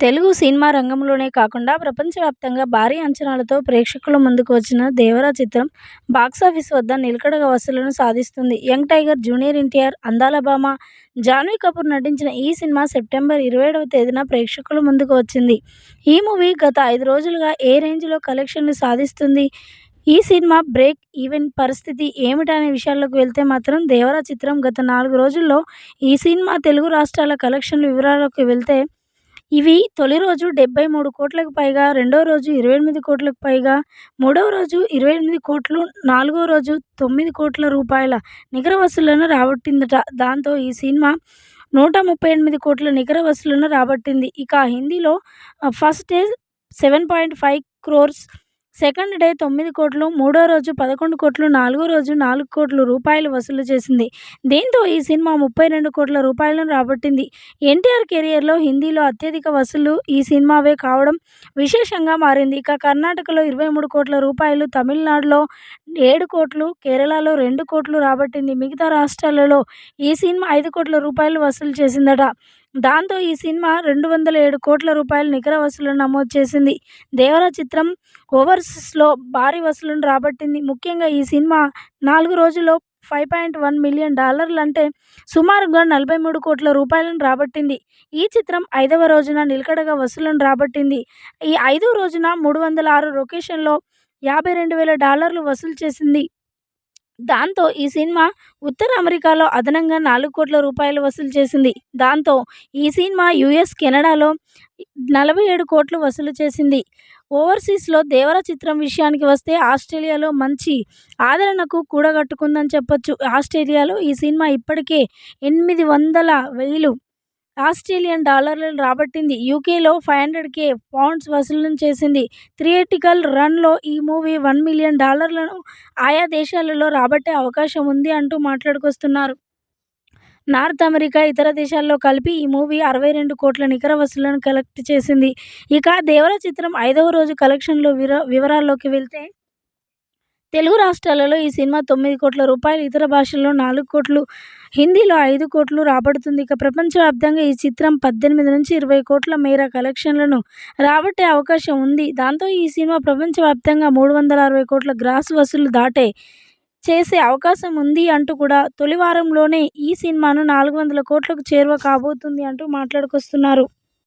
Telugu cinema రంగంలోనే కాకుండా ప్రపంచవ్యాప్తంగా భారీ అంచనాలతో ప్రేక్షకుల ముందుకు వచ్చిన దేవరా చిత్రం బాక్సాఫీస్ వద్ద నిలకడగా వసూళ్ళను సాధిస్తుంది. యంగ్ టైగర్, జూనియర్ ఎన్టీఆర్, అందాల భామ కపూర్ నటించిన ఈ సినిమా సెప్టెంబర్ ఇరవై ఏడవ తేదీన ప్రేక్షకుల ముందుకు వచ్చింది. ఈ మూవీ గత ఐదు రోజులుగా ఏ రేంజ్లో కలెక్షన్లు సాధిస్తుంది? ఈ సినిమా బ్రేక్ ఈవెన్ పరిస్థితి ఏమిటనే విషయాల్లోకి వెళ్తే మాత్రం దేవరా చిత్రం గత నాలుగు రోజుల్లో ఈ సినిమా తెలుగు రాష్ట్రాల కలెక్షన్ల వివరాల్లోకి వెళ్తే ఇవి తొలి రోజు డెబ్బై మూడు కోట్లకు పైగా, రెండో రోజు ఇరవై ఎనిమిది కోట్లకు పైగా, మూడవ రోజు ఇరవై ఎనిమిది కోట్లు, నాలుగో రోజు తొమ్మిది కోట్ల రూపాయల నికర వసూళ్ళను రాబట్టిందట. దాంతో ఈ సినిమా నూట ముప్పై ఎనిమిది కోట్ల నికర వసూలను రాబట్టింది. ఇక హిందీలో first day seven point five crores, second day తొమ్మిది కోట్లు, మూడో రోజు పదకొండు కోట్లు, నాలుగో రోజు నాలుగు కోట్ల రూపాయలు వసూలు చేసింది. దీంతో ఈ సినిమా ముప్పై రెండు కోట్ల రూపాయలను రాబట్టింది. ఎన్టీఆర్ కెరియర్లో హిందీలో అత్యధిక వసూలు ఈ సినిమావే కావడం విశేషంగా మారింది. ఇక కర్ణాటకలో ఇరవై మూడు కోట్ల రూపాయలు, తమిళనాడులో ఏడు కోట్లు, కేరళలో రెండు కోట్లు రాబట్టింది. మిగతా రాష్ట్రాలలో ఈ సినిమా ఐదు కోట్ల రూపాయలు వసూలు చేసిందట. దాంతో ఈ సినిమా రెండు వందల ఏడు కోట్ల రూపాయల నికర వసూలను నమోదు చేసింది. దేవరా చిత్రం ఓవర్సీస్లో భారీ వసూలను రాబట్టింది. ముఖ్యంగా ఈ సినిమా నాలుగు రోజుల్లో ఫైవ్ పాయింట్ వన్ మిలియన్ డాలర్లంటే సుమారుగా నలభై మూడు కోట్ల రూపాయలను రాబట్టింది. ఈ చిత్రం ఐదవ రోజున నిలకడగా వసూలను రాబట్టింది. ఈ ఐదో రోజున మూడు వందల ఆరు లొకేషన్లో యాభై రెండు వేల డాలర్లు వసూలు చేసింది. దాంతో ఈ సినిమా ఉత్తర అమెరికాలో అదనంగా నాలుగు కోట్ల రూపాయలు వసూలు చేసింది. దాంతో ఈ సినిమా యూఎస్, కెనడాలో నలభై ఏడు కోట్లు వసూలు చేసింది. ఓవర్సీస్లో దేవర చిత్రం విషయానికి వస్తే ఆస్ట్రేలియాలో మంచి ఆదరణకు కూడగట్టుకుందని చెప్పొచ్చు. ఆస్ట్రేలియాలో ఈ సినిమా ఇప్పటికే ఎనిమిది వందల వేలు ఆస్ట్రేలియన్ డాలర్లను రాబట్టింది. యూకేలో ఫైవ్ హండ్రెడ్ కే పౌండ్స్ వసూలు చేసింది. థియేట్రికల్ రన్లో ఈ మూవీ వన్ మిలియన్ డాలర్లను ఆయా దేశాలలో రాబట్టే అవకాశం ఉంది అంటూ మాట్లాడుకొస్తున్నారు. నార్త్ అమెరికా, ఇతర దేశాల్లో కలిపి ఈ మూవీ అరవై రెండు కోట్ల నికర వసూళ్ళను కలెక్ట్ చేసింది. ఇక దేవర చిత్రం ఐదవ రోజు కలెక్షన్ల వివరాల్లోకి వెళ్తే తెలుగు రాష్ట్రాలలో ఈ సినిమా తొమ్మిది కోట్ల రూపాయలు, ఇతర భాషల్లో నాలుగు కోట్లు, హిందీలో ఐదు కోట్లు రాబడుతుంది. ఇక ప్రపంచవ్యాప్తంగా ఈ చిత్రం పద్దెనిమిది నుంచి ఇరవై కోట్ల మేర కలెక్షన్లను రాబట్టే అవకాశం ఉంది. దాంతో ఈ సినిమా ప్రపంచవ్యాప్తంగా మూడు వందల అరవై కోట్ల గ్రాస్ వసూలు దాటే చేసే అవకాశం ఉంది అంటూ కూడా తొలి వారంలోనే ఈ సినిమాను నాలుగు వందల కోట్లకు చేరువ కాబోతుంది అంటూ మాట్లాడుకొస్తున్నారు.